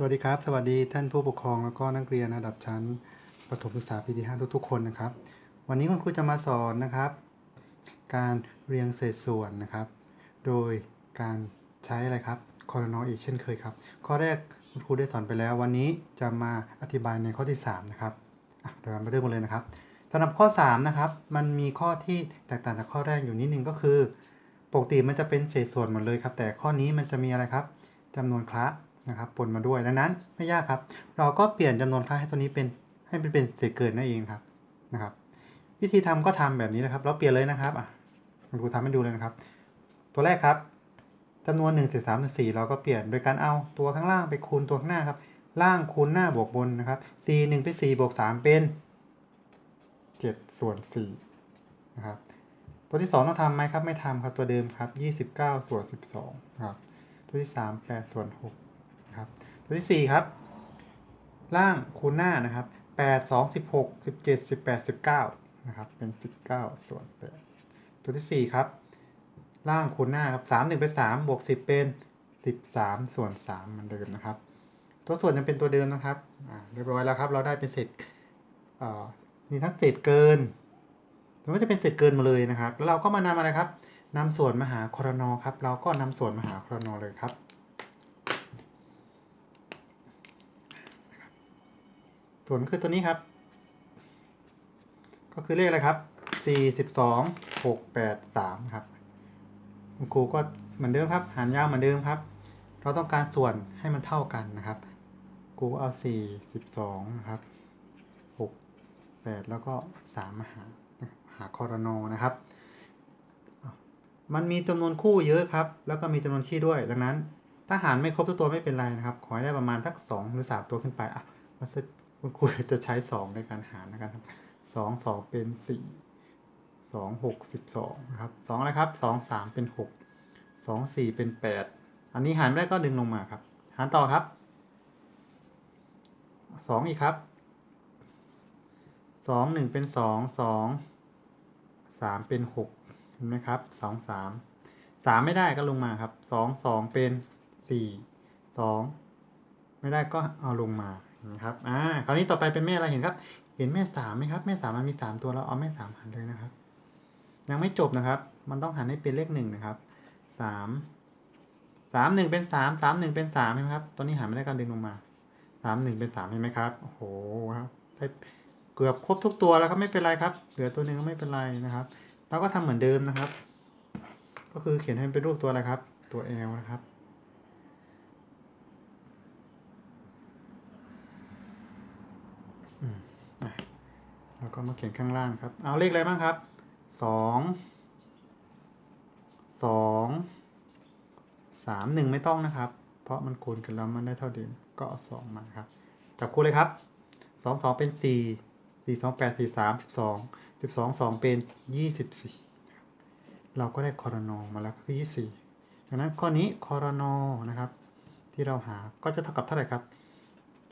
สวัสดีครับ สวัสดีท่านผู้ปกครองแล้วก็นักเรียนระดับชั้นประถมศึกษาปีที่5ทุกๆคนนะครับ วันนี้คุณครูจะมาสอนนะครับ การเรียงเศษส่วนนะครับ โดยการใช้อะไรครับคอรนออีกเช่นเคยครับ ข้อแรกคุณครูได้สอนไปแล้ว วันนี้จะมาอธิบายในข้อที่ 3 นะครับเดี๋ยวเรามาเริ่มกันเลยนะครับสำหรับข้อ 3 นะครับ มันมีข้อที่แตกต่างจากข้อแรกอยู่นิดนึงก็คือ ปกติมันจะเป็นเศษส่วนหมดเลยครับ แต่ข้อนี้มันจะมีอะไรครับจำนวนคละ นะครับปนมาด้วยดังนั้นไม่ยากครับ เราก็เปลี่ยนจำนวนคละให้ตัวนี้เป็นให้เป็นเป็นเศษเกินนั่นเองครับนะครับ วิธีทำก็ทำแบบนี้นะครับ เราเปลี่ยนเลยนะครับอะคุณครูทำให้ดูเลยนะครับ ตัวแรกครับจำนวน1เศษ3เศษ4เราก็เปลี่ยนโดยการเอาตัวข้างล่างไปคูณตัวข้างหน้าครับล่างคูณหน้าบวกบนนะครับ4 1เป็น4บวก3เป็น7ส่วน4นะครับตัวที่2ต้องทำไหมครับไม่ทำครับตัวเดิมครับ29ส่วน12ครับตัวที่3 8ส่วน6 นะครับตัวที่ 4 ครับ ล่างคูณหน้านะครับ 8 2 16 17 18 19นะครับเป็น 19 ส่วน8ตัวที่ 4 ครับ ล่างคูณหน้าครับ3 1เป็น3บวก10 เป็น 13 ส่วน3เหมือนเดิมนะครับ ตัวส่วนยังเป็นตัวเดิมนะครับเรียบร้อยแล้วครับ เราได้เป็นเศษอ่อมีทั้งเศษเกินมันก็จะเป็นเศษเกินมาเลยนะครับ แล้วเราก็มานำอะไรครับนำส่วนมาหาครนอครับ เราก็นำส่วนมาหาครนอเลยครับ ส่วนคือตัวนี้ครับ ก็คือเลขอะไรครับ 42 6 8 3 ครับ คุณครูก็เหมือนเดิมครับ หารยาวเหมือนเดิมครับ เราต้องการส่วนให้มันเท่ากันนะครับครูเอา4 12นะครับ 6 8 แล้วก็ 3 มาหา หาคอรนอนะครับ มันมีจำนวนคู่เยอะครับ แล้วก็มีจำนวนขี้ด้วย ดังนั้นถ้าหารไม่ครบทุกตัวไม่เป็นไรนะครับ ขอให้ได้ประมาณสักสองหรือสามตัวขึ้นไปอะมาส คุณครูจะใช้สองในการหารนะครับสองสองเป็นสี่สองหกสิบสองนะครับสองอะไรครับสองสามเป็นหกสองสี่เป็นแปดอันนี้หารไม่ได้ก็ดึงลงมาครับ หารต่อครับสองอีกครับสองหนึ่งเป็นสองสองสามเป็นหกเห็นไหมครับสองสามสามไม่ได้ก็ลงมาครับสองสองเป็นสี่สองไม่ได้ก็เอาลงมา นะครับ อ่า คราวนี้ต่อไปเป็นแม่อะไรเห็นครับ เห็นแม่สามไหมครับ แม่สามมันมีสามตัวเราเอาแม่สามหันเลยนะครับ ยังไม่จบนะครับ มันต้องหันให้เป็นเลขหนึ่งนะครับสามสามหนึ่งเป็นสามสามหนึ่งเป็นสามเห็นไหมครับ ตัวนี้หันไม่ได้ก็ดึงลงมาสามหนึ่งเป็นสามเห็นไหมครับ โอ้โหครับได้เกือบครบทุกตัวแล้วครับไม่เป็นไรครับ เหลือตัวหนึ่งก็ไม่เป็นไรนะครับ เราก็ทำเหมือนเดิมนะครับ ก็คือเขียนให้เป็นรูปตัวอะไรครับ ตัว L นะครับ อืมอะ แล้วก็มาเขียนข้างล่างครับ เอาเลขอะไรบ้างครับสองสองสามหนึ่งไม่ต้องนะครับ เพราะมันคูณกันแล้วมันได้เท่าเดิมก็เอาสองมาครับ จับคูณเลยครับสองสองเป็นสี่สี่สองแปดสี่สามสิบสองสิบสองสองเป็นยี่สิบสี่เราก็ได้คอรนอมาแล้วคือยี่สี่ดังนั้นข้อนี้คอรนอนะครับ ที่เราหาก็จะเท่ากับเท่าไหร่ครับ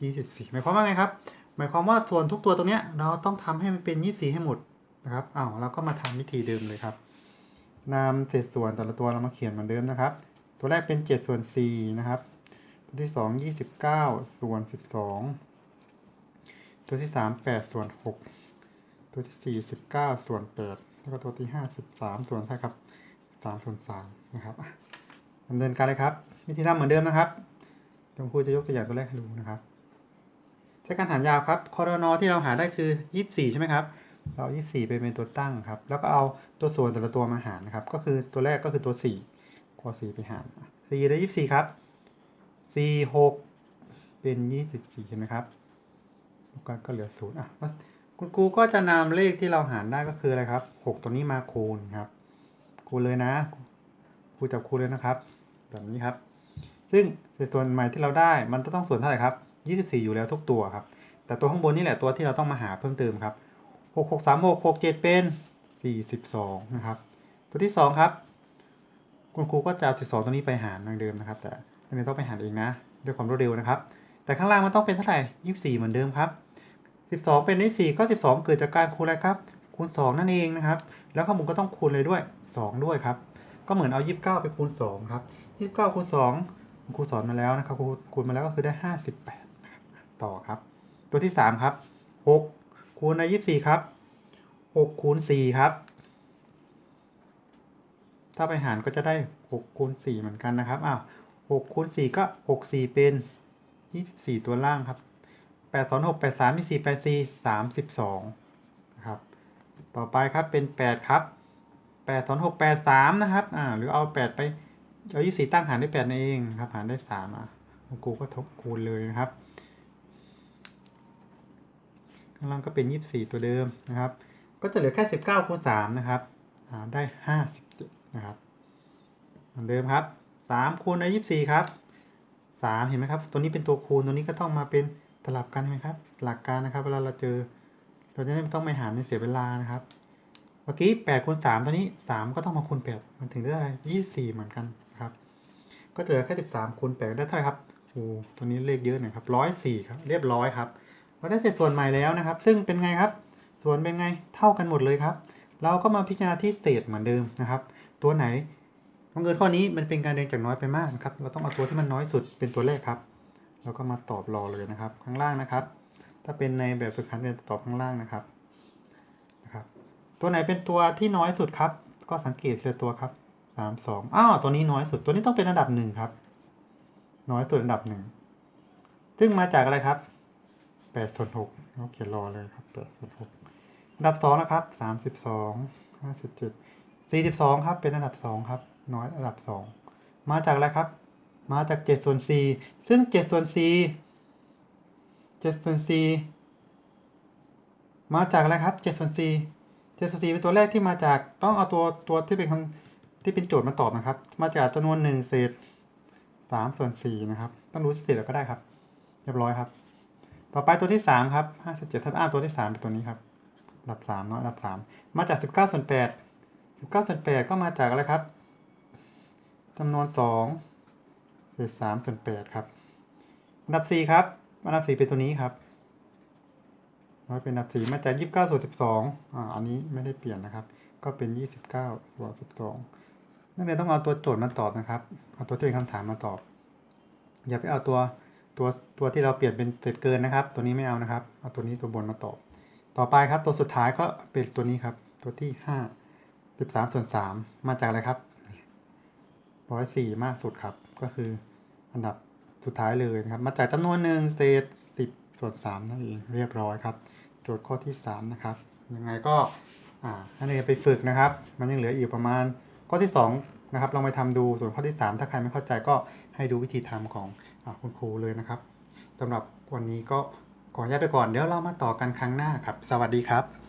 ยี่สิบสี่หมายความว่าไงครับ หมายความว่าส่วนทุกตัวตรงเนี้ยเราต้องทำให้มันเป็นยี่สี่ให้หมดนะครับอ้าวเราก็มาทำวิธีเดิมเลยครับนำเศษส่วนแต่ละตัวเรามาเขียนเหมือนเดิมนะครับ ตัวแรกเป็นเจ็ดส่วนสี่นะครับ ตัวที่สองยี่สิบเก้าส่วนสิบสองตัวที่สามแปดส่วนหกตัวที่สี่สิบเก้าส่วนแปดแล้วก็ตัวที่ห้าสิบสามส่วนเท่ครับสามส่วนสามนะครับดำเนินการเลยครับ วิธีทำเหมือนเดิมนะครับเดี๋ยวครูจะยกตัวอย่างตัวแรกให้ดูนะครับ ใช้การหารยาวครับคอรนอที่เราหาได้คือยี่สี่ใช่ไหมครับ เรายี่สี่ไปเป็นตัวตั้งครับ แล้วก็เอาตัวส่วนแต่ละตัวมาหารครับ ก็คือตัวแรกก็คือตัวสี่ข้อสี่ไปหารสี่ได้ยี่สี่ครับสี่หกเป็นยี่สิบสี่เห็นไหมครับก็ก็เหลือศูนย์อะ คุณครูก็จะนำเลขที่เราหารได้ก็คืออะไรครับ 6 ตัวนี้มาคูณครับ คูณเลยนะ ครูจับคูณเลยนะครับ แบบนี้ครับ ซึ่งส่วนใหม่ที่เราได้มันจะต้องส่วนเท่าไหร่ครับ 24 อยู่แล้วทุกตัวครับ แต่ตัวข้างบนนี่แหละตัวที่เราต้องมาหาเพิ่มเติมครับ 6 6 3 6 6 7 เป็น 42 นะครับ ตัวที่ 2 ครับ คุณครูก็จะเอา12 ตัวนี้ไปหารเหมือนเดิมนะครับ แต่ตัวนี้ต้องไปหารเองนะด้วยความรวดเร็วนะครับ แต่ข้างล่างมันต้องเป็นเท่าไหร่ 24 เหมือนเดิมครับ 12 เป็น 24 ก็ 12 เกิดจากการคูณอะไรครับ คูณ 2 นั่นเองนะครับ แล้วข้างบนก็ต้องคูณเลยด้วย 2 ด้วยครับ ก็เหมือนเอา 29 ไปคูณ 2 ครับ 29 คูณ 2ครูสอนมาแล้วนะครับครูคูณมาแล้วก็คือได้ 58 ต่อครับ ตัวที่สามครับหกคูณในยี่สิบสี่ครับหกคูณสี่ครับ ถ้าไปหารก็จะได้หกคูณสี่เหมือนกันนะครับอ้าวหกคูณสี่ก็หกสี่เป็นยี่สิบสี่ตัวล่างครับแปดสองหกแปดสามยี่สี่แปดสี่สามสิบสองนะครับ ต่อไปครับเป็นแปดครับแปดสองหกแปดสามนะครับอ่าหรือเอาแปดไปเอายี่สี่ตั้งหารด้วยแปดนั่นเองครับ หารได้สามอะคุณครูก็ทบคูณเลยนะครับ ข้างล่างก็เป็นยี่สี่ตัวเดิมนะครับ ก็จะเหลือแค่สิบเก้าคูณสามนะครับได้ห้าสิบนะครับเหมือนเดิมครับสามคูณในยี่สี่ครับสามเห็นไหมครับ ตัวนี้เป็นตัวคูณตัวนี้ก็ต้องมาเป็นตลับกันใช่ไหมครับหลักการนะครับ เวลาเราเจอ เราจะไม่ต้องไปหารในเสียเวลานะครับเมื่อกี้แปดคูณสามตัวนี้สามก็ต้องมาคูณแปดมันถึงได้อะไรยี่สี่เหมือนกันนะครับ ก็จะเหลือแค่สิบสามคูณแปดได้เท่าไหร่ครับโอ้ตัวนี้เลขเยอะหน่อยครับร้อยสี่ครับ เรียบร้อยครับ เราได้เศษส่วนใหม่แล้วนะครับ ซึ่งเป็นไงครับ ส่วนเป็นไงเท่ากันหมดเลยครับ เราก็มาพิจารณาที่เศษเหมือนเดิมนะครับ ตัวไหนบังเอิญข้อนี้มันเป็นการเรียงจากน้อยไปมากครับ เราต้องเอาตัวที่มันน้อยสุดเป็นตัวแรกครับแล้วก็มาตอบรอเลยนะครับ ข้างล่างนะครับ ถ้าเป็นในแบบฝึกหัดเรียนตอบข้างล่างนะครับนะครับ ตัวไหนเป็นตัวที่น้อยสุดครับ ก็สังเกตทีละตัวครับสามสองอ้าวตัวนี้น้อยสุด ตัวนี้ต้องเป็นอันดับหนึ่งครับ น้อยสุดอันดับหนึ่งซึ่งมาจากอะไรครับ แปดส่วนหกเราเขียนรอเลยครับแปดส่วนหกอันดับสองนะครับสามสิบสองห้าสิบเจ็ดสี่สิบสองครับ เป็นอันดับสองครับ น้อยอันดับสองมาจากอะไรครับ มาจากเจ็ดส่วนสี่ซึ่งเจ็ดส่วนสี่เจ็ดส่วนสี่มาจากอะไรครับเจ็ดส่วนสี่เจ็ดส่วนสี่เป็นตัวแรกที่มาจากต้องเอาตัวตัวที่เป็นคำที่เป็นโจทย์มาตอบนะครับ มาจากจำนวนหนึ่งเศษสามส่วนสี่นะครับ ต้องรู้เศษแล้วก็ได้ครับ เรียบร้อยครับ ต่อไปตัวที่สามครับห้าสิบเจ็ดทับอ้าตัวที่สามเป็นตัวนี้ครับอันดับสามเนาะอันดับสามมาจากสิบเก้าส่วนแปดสิบเก้าส่วนแปดก็มาจากอะไรครับจำนวนสองเศษสามส่วนแปดครับอันดับสี่ครับอันดับสี่เป็นตัวนี้ครับน้อยเป็นอันดับสี่มาจากยี่สิบเก้าส่วนสิบสองอ่าอันนี้ไม่ได้เปลี่ยนนะครับ ก็เป็นยี่สิบเก้าส่วนสิบสองนักเรียนต้องเอาตัวโจทย์มาตอบนะครับ เอาตัวที่เป็นคำถามมาตอบ อย่าไปเอาตัว ตัวตัวที่เราเปลี่ยนเป็นเศษเกินนะครับ ตัวนี้ไม่เอานะครับ เอาตัวนี้ตัวบนมาตอบต่อไปครับตัวสุดท้ายก็เป็นตัวนี้ครับ ตัวที่ห้าสิบสามส่วนสามมาจากอะไรครับร้อยสี่มากสุดครับ ก็คืออันดับสุดท้ายเลยนะครับ มาจากจำนวนหนึ่งเศษสิบส่วนสามนั่นเองเรียบร้อยครับ โจทย์ข้อที่สามนะครับยังไงก็อ่าให้นักเรียนไปฝึกนะครับ มันยังเหลืออีกประมาณข้อที่สองนะครับลองไปทำดูส่วนข้อที่ 3 ถ้าใครไม่เข้าใจก็ให้ดูวิธีทำของ คุณครูเลยนะครับสำหรับวันนี้ก็ขออนุญาตไปก่อนเดี๋ยวเรามาต่อกันครั้งหน้าครับ สวัสดีครับ